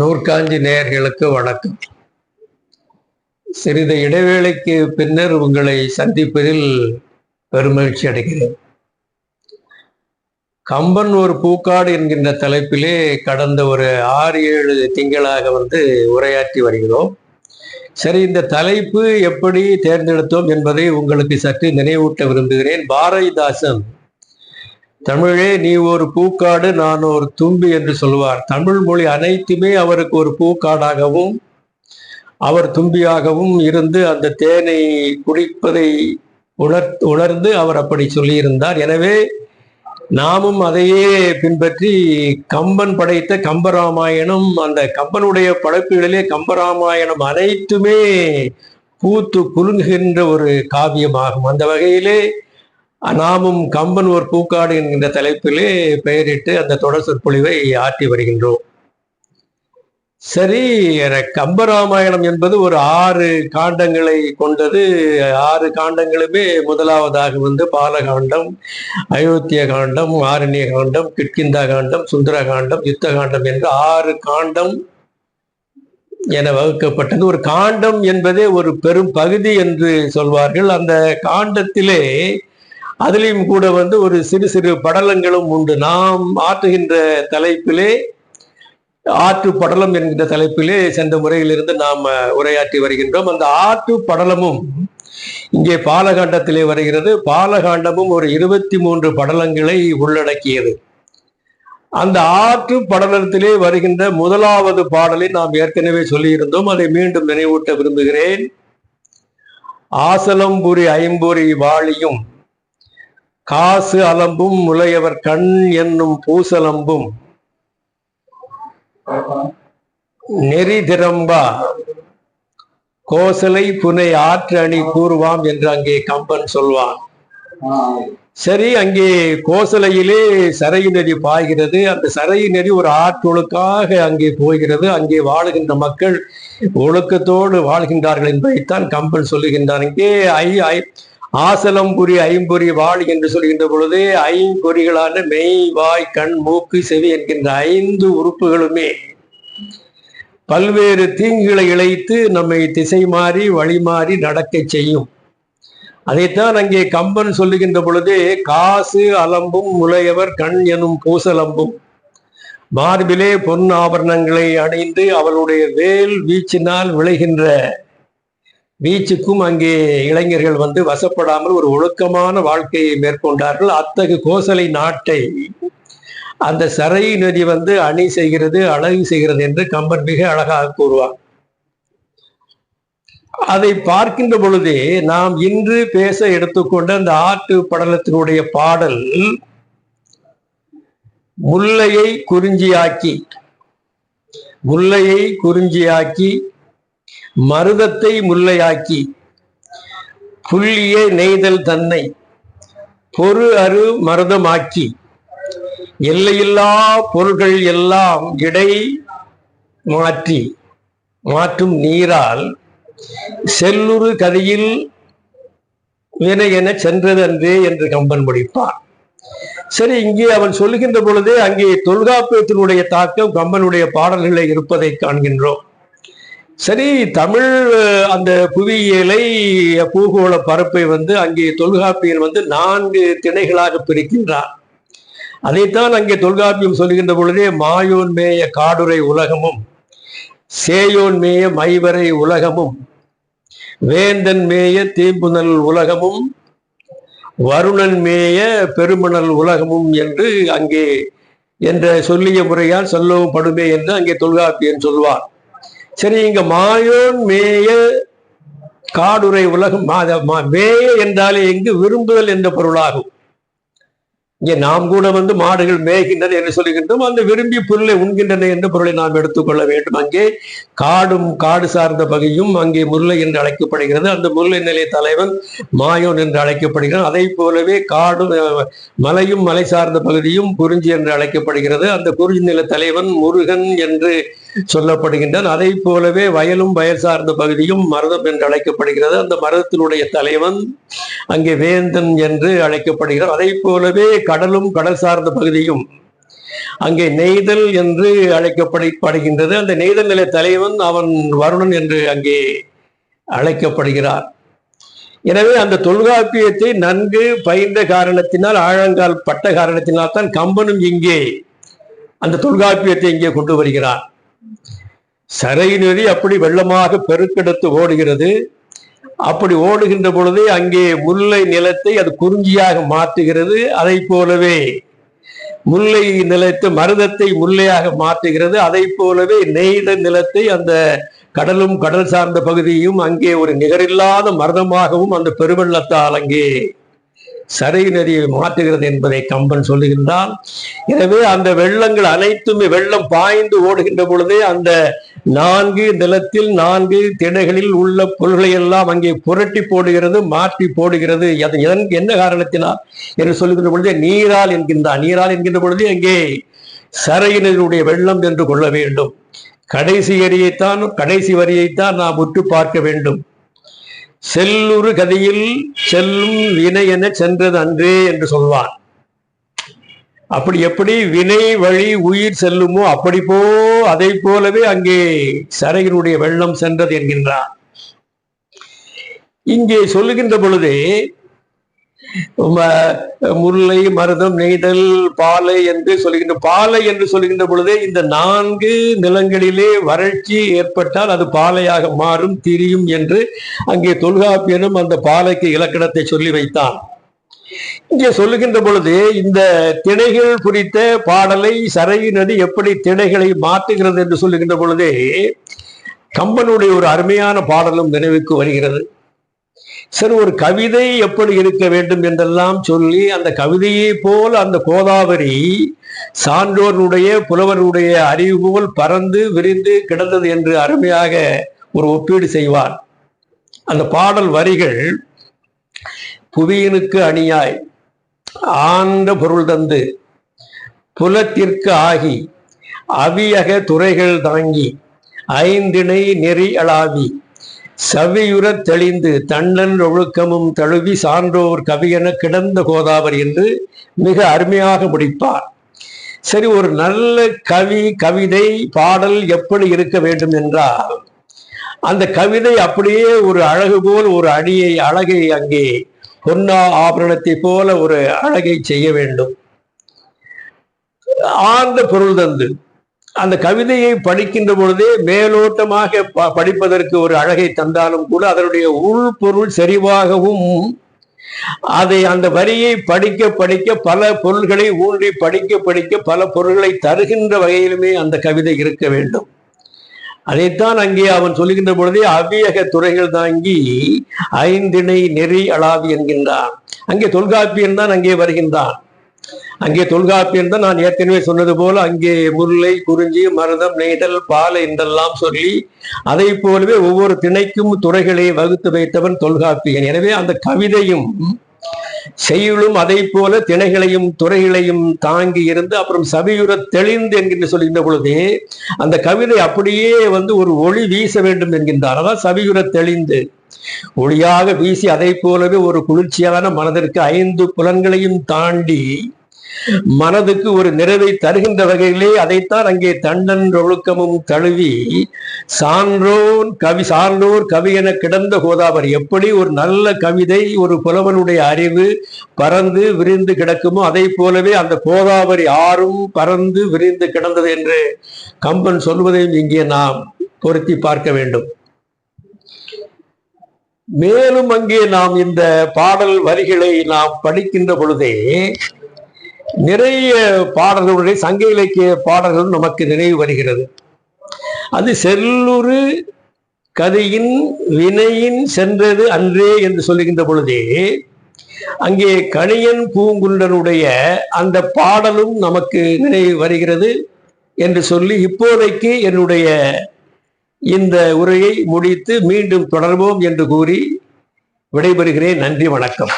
நூற்காஞ்சி நேயர்களுக்கு வணக்கம். சிறிது இடைவேளைக்கு பின்னர் உங்களை சந்திப்பதில் பெருமகிழ்ச்சி அடைகிறேன். கம்பன் ஒரு பூக்காடு என்கின்ற தலைப்பிலே கடந்த ஒரு ஆறு ஏழு திங்களாக வந்து உரையாற்றி வருகிறோம். சரி இந்த தலைப்பு எப்படி தேர்ந்தெடுத்தோம் என்பதை உங்களுக்கு சற்று நினைவூட்ட விரும்புகிறேன். பாரதிதாசன் தமிழே நீ ஒரு பூக்காடு நான் ஒரு தும்பி என்று சொல்வார். தமிழ் மொழி அனைத்துமே அவருக்கு ஒரு பூக்காடாகவும் அவர் தும்பியாகவும் இருந்து அந்த தேனை குடிப்பதை உணர் உணர்ந்து அவர் அப்படி சொல்லியிருந்தார். எனவே நாமும் அதையே பின்பற்றி கம்பன் படைத்த கம்பராமாயணம் அந்த கம்பனுடைய படைப்புகளிலே கம்பராமாயணம் அனைத்துமே பூத்து குலுங்குகின்ற ஒரு காவியமாகும். அந்த வகையிலே நாமும் கம்பன் ஒரு பூக்காடு என்கின்ற தலைப்பிலே பெயரிட்டு அந்த தொடர் சொற்பொழிவை ஆற்றி வருகின்றோம். சரி கம்பராமாயணம் என்பது ஒரு ஆறு காண்டங்களை கொண்டது. ஆறு காண்டங்களுமே முதலாவதாக வந்து பாலகாண்டம் அயோத்திய காண்டம் ஆரண்ய காண்டம் கிட்கிந்தா காண்டம் சுந்தர காண்டம் யுத்த காண்டம் என்று ஆறு காண்டம் என வகுக்கப்பட்டது. ஒரு காண்டம் என்பதே ஒரு பெரும் பகுதி என்று சொல்வார்கள். அந்த காண்டத்திலே அதிலையும் கூட வந்து ஒரு சிறு சிறு படலங்களும் உண்டு. நாம் ஆற்றுகின்ற தலைப்பிலே ஆற்று படலம் என்கிற தலைப்பிலே சென்ற முறையிலிருந்து நாம் உரையாற்றி வருகின்றோம். அந்த ஆற்று படலமும் இங்கே பாலகாண்டத்திலே வருகிறது. பாலகாண்டமும் ஒரு இருபத்தி மூன்று படலங்களை உள்ளடக்கியது. அந்த ஆற்று படலத்திலே வருகின்ற முதலாவது பாடலை நாம் ஏற்கனவே சொல்லியிருந்தோம். அதை மீண்டும் நினைவூட்ட விரும்புகிறேன். ஆசலம்புரி ஐம்பொறி வாழியும் காசு அலம்பும் முலையவர் கண் என்னும் பூசலம்பும். நெறி திரம்பா கோசலை புனை ஆற்று அணி கூறுவாம் என்று அங்கே கம்பன் சொல்வான். சரி அங்கே கோசலையிலே சரையு நெறி பாய்கிறது. அந்த சரையு நெறி ஒரு ஆற்றொழுக்காக அங்கே போகிறது. அங்கே வாழுகின்ற மக்கள் ஒழுக்கத்தோடு வாழ்கின்றார்கள் என்பதைத்தான் கம்பன் சொல்லுகின்றான். இங்கே ஐ ஐ ஆசலம்புரி ஐம்பொறி வாழ் என்று சொல்கின்ற பொழுது ஐம்பொறிகளான மெய் வாய் கண் மூக்கு செவி என்கின்ற ஐந்து உறுப்புகளுமே பல்வேறு தீங்குகளை இழைத்து நம்மை திசை மாறி வழி மாறி நடக்க செய்யும். அதைத்தான் அங்கே கம்பன் சொல்லுகின்ற பொழுதே காசு அலம்பும் முளையவர் கண் எனும் பூசலம்பும். மார்பிலே பொன் ஆபரணங்களை அணிந்து அவளுடைய வேல் வீச்சினால் விளைகின்ற பீச்சுக்கும் அங்கே இளைஞர்கள் வந்து வசப்படாமல் ஒரு ஒழுக்கமான வாழ்க்கையை மேற்கொண்டார்கள். அத்தகு கோசலை நாட்டை அந்த சரை நதி வந்து அணி செய்கிறது அழகு செய்கிறது என்று கம்பன் மிக அழகாக கூறுவார். அதை பார்க்கின்ற பொழுதே நாம் இன்று பேச எடுத்துக்கொண்ட அந்த ஆட்டு படலத்தினுடைய பாடல் முல்லையை குறிஞ்சியாக்கி முல்லையை குறிஞ்சியாக்கி மருதத்தை முல்லையாக்கி புள்ளிய நெய்தல் தன்னை பொறு அரு மருதமாக்கி எல்லையில்லா பொருள்கள் எல்லாம் இடை மாற்றி மாற்றும் நீரால் செல்லுரு கதையில் வினை என சென்றது அன்றே என்று கம்பன் முடிப்பார் சரி இங்கே அவன் சொல்லுகின்ற பொழுதே அங்கே தொல்காப்பியத்தினுடைய தாக்கம் கம்பனுடைய பாடல்களில் இருப்பதை காண்கின்றோம். சரி தமிழ் அந்த புவியியலை பூகோள பரப்பை வந்து அங்கே தொல்காப்பியன் வந்து நான்கு திணைகளாக பிரிக்கின்றார். அதைத்தான் அங்கே தொல்காப்பியம் சொல்லுகின்ற பொழுதே மாயோன் மேய காடுரை உலகமும் சேயோன் மேய மைவரை உலகமும் வேந்தன் மேய தீம்புணல் உலகமும் வருணன் மேய பெருமணல் உலகமும் என்று அங்கே என்ற சொல்லிய முறையால் சொல்லவும் படுமே என்று அங்கே தொல்காப்பியன் சொல்வார். சரி இங்க மாயோன் மேய காடுரை உலகம் மேய என்றாலே எங்கு விரும்புதல் என்ற பொருளாகும். இங்கே நாம் கூட வந்து மாடுகள் மேய்கின்றன என்று சொல்லுகின்றோம். அந்த விரும்பி பொருளை உண்கின்றன என்ற பொருளை நாம் எடுத்துக்கொள்ள வேண்டும். அங்கே காடும் காடு சார்ந்த பகுதியும் அங்கே முருளை என்று அழைக்கப்படுகிறது. அந்த முருளை நிலைய தலைவன் மாயோன் என்று அழைக்கப்படுகிறான். அதை போலவே காடும் மலையும் மலை சார்ந்த பகுதியும் குறிஞ்சி என்று அழைக்கப்படுகிறது. அந்த குறிஞ்சி நில தலைவன் முருகன் என்று சொல்லப்படுகின்றன. அதை போலவே வயலும் வயல் சார்ந்த பகுதியும் மருதம் என்று அழைக்கப்படுகிறது. அந்த மருதத்தினுடைய தலைவன் அங்கே வேந்தன் என்று அழைக்கப்படுகிறார். அதை போலவே கடலும் கடல் சார்ந்த பகுதியும் அங்கே நெய்தல் என்று அழைக்கப்படுகின்றது அந்த நெய்தல் நிலை தலைவன் அவன் வருணன் என்று அங்கே அழைக்கப்படுகிறார். எனவே அந்த தொல்காப்பியத்தை நன்கு பயின்ற காரணத்தினால் ஆழங்கால் பட்ட காரணத்தினால் தான் கம்பனும் இங்கே அந்த தொல்காப்பியத்தை இங்கே கொண்டு வருகிறார். சரை நதி அப்படி வெள்ளமாக பெருக்கெடுத்து ஓடுகிறது. அப்படி ஓடுகின்ற பொழுது அங்கே முல்லை நிலத்தை அது குறிஞ்சியாக மாற்றுகிறது. அதை போலவே முல்லை நிலத்தை மருதத்தை முல்லையாக மாற்றுகிறது. அதை போலவே நெய்த நிலத்தை அந்த கடலும் கடல் சார்ந்த பகுதியும் அங்கே ஒரு நிகரில்லாத மருதமாகவும் அந்த பெருவெள்ளத்தால் அங்கே சரை நதியை மாற்றுகிறது என்பதை கம்பன் சொல்லுகின்றான். எனவே அந்த வெள்ளங்கள் அனைத்துமே வெள்ளம் பாய்ந்து ஓடுகின்ற பொழுதே அந்த நான்கு நிலத்தில் நான்கு திணைகளில் உள்ள பொருள்களை எல்லாம் அங்கே புரட்டி போடுகிறது மாற்றி போடுகிறது. அது எதன் என்ன காரணத்தினால் என்று சொல்லுகின்ற பொழுதே நீரால் என்கின்றான் நீரால் என்கின்ற பொழுதே அங்கே சரையினருடைய வெள்ளம் என்று கொள்ள வேண்டும். கடைசி வரியைத்தான் கடைசி வரியைத்தான் நாம் உற்று பார்க்க வேண்டும். செல்லுரு கதையில் செல்லும் வினை என சென்றது அன்றே என்று சொல்வான். அப்படி எப்படி வினை வழி உயிர் செல்லுமோ அப்படி போ அதை போலவே அங்கே சரையினுடைய வெள்ளம் சென்றது என்கின்றான். இங்கே சொல்லுகின்ற பொழுது முல்லை மருதம் நெய்தல் பாலை என்று சொல்லுகின்ற பாலை என்று சொல்லுகின்ற பொழுதே இந்த நான்கு நிலங்களிலே வறட்சி ஏற்பட்டால் அது பாலையாக மாறும் திரியும் என்று அங்கே தொல்காப்பியனும் அந்த பாலைக்கு இலக்கணத்தை சொல்லி வைத்தான். இங்கே சொல்லுகின்ற பொழுது இந்த திணைகள் குறித்த பாடலை சரையு நதி எப்படி திணைகளை மாற்றுகிறது என்று சொல்லுகின்ற பொழுதே கம்பனுடைய ஒரு அருமையான பாடலும் நினைவுக்கு வருகிறது. சரி ஒரு கவிதை எப்படி இருக்க வேண்டும் என்றெல்லாம் சொல்லி அந்த கவிதையை போல் அந்த கோதாவரி சான்றோருடைய புலவருடைய அறிவு போல் பறந்து விரிந்து கிடந்தது என்று அருமையாக ஒரு ஒப்பீடு செய்வார். அந்த பாடல் வரிகள் புவியினுக்கு அணியாய் ஆண்ட பொருள் தந்து புலத்திற்கு ஆகி அவியக துறைகள் தாங்கி ஐந்திணை நெறி அளாவி சவியுறத் தெளிந்து தன்னன் ஒழுக்கமும் தழுவி சான்றோர் கவியென கிடந்த கோதாவரி என்று மிக அருமையாக முடிப்பார். சரி ஒரு நல்ல கவி கவிதை பாடல் எப்படி இருக்க வேண்டும் என்றால் அந்த கவிதை அப்படியே ஒரு அழகு போல் ஒரு அணியை அழகை அங்கே பொன்னா ஆபரணத்தை போல ஒரு அழகை செய்ய வேண்டும். ஆழ்ந்த பொருள் தந்து அந்த கவிதையை படிக்கின்ற பொழுதே மேலோட்டமாக ப- படிப்பதற்கு ஒரு அழகை தந்தாலும் கூட அதனுடைய உள்பொருள் செறிவாகவும் அதை அந்த வரியை படிக்க படிக்க பல பொருள்களை ஊன்றி படிக்க படிக்க பல பொருள்களை தருகின்ற வகையிலுமே அந்த கவிதை இருக்க வேண்டும். அதைத்தான் அங்கே அவன் சொல்லுகின்ற பொழுதே அவ்வியக துறைகள் தாங்கி ஐந்திணை நெறி அளாவி என்கின்றான். அங்கே தொல்காப்பியன் தான் அங்கே வருகின்றான். அங்கே தொல்காப்பியன் தான் நான் ஏற்கனவே சொன்னது போல அங்கே முல்லை குறிஞ்சி மருதம் நெய்தல் பாலை என்றெல்லாம் சொல்லி அதை போலவே ஒவ்வொரு திணைக்கும் துறைகளை வகுத்து வைத்தவன் தொல்காப்பியன். எனவே அந்த கவிதையும் செய்யுளும் அதை போல திணைகளையும் துறைகளையும் தாங்கி இருந்து அப்புறம் சவியுற தெளிந்து என்கின்ற சொல்கின்ற பொழுது அந்த கவிதை அப்படியே வந்து ஒரு ஒளி வீச வேண்டும் என்கின்றார். அதான் சவியுற தெளிந்து. ஒளியாக வீசி அதை போலவே ஒரு குளிர்ச்சியான மனதிற்கு ஐந்து புலன்களையும் தாண்டி மனதுக்கு ஒரு நிறைவை தருகின்ற வகையிலே அதைத்தான் அங்கே தண்டன் ஒழுக்கமும் தழுவி சான்றோன் கவி சான்றோர் கவி என கிடந்த கோதாவரி எப்படி ஒரு நல்ல கவிதை ஒரு புலவனுடைய அறிவு பறந்து விரிந்து கிடக்குமோ அதை போலவே அந்த கோதாவரி ஆறும் பறந்து விரிந்து கிடந்தது என்று கம்பன் சொல்வதையும் இங்கே நாம் பொருத்தி பார்க்க வேண்டும். மேலும் அங்கே நாம் இந்த பாடல் வரிகளை நாம் படிக்கின்ற பொழுதே நிறைய பாடல்களுடைய சங்க இலக்கிய பாடல்கள் நமக்கு நினைவு வருகிறது. அது செல்லுரு கதையின் வினையின் சென்றது அன்றே என்று சொல்லுகின்ற பொழுதே அங்கே கணியன் பூங்குண்டனுடைய அந்த பாடலும் நமக்கு நினைவு வருகிறது என்று சொல்லி இப்போதைக்கு என்னுடைய இந்த உரையை முடித்து மீண்டும் தொடர்வோம் என்று கூறி விடைபெறுகிறேன். நன்றி வணக்கம்.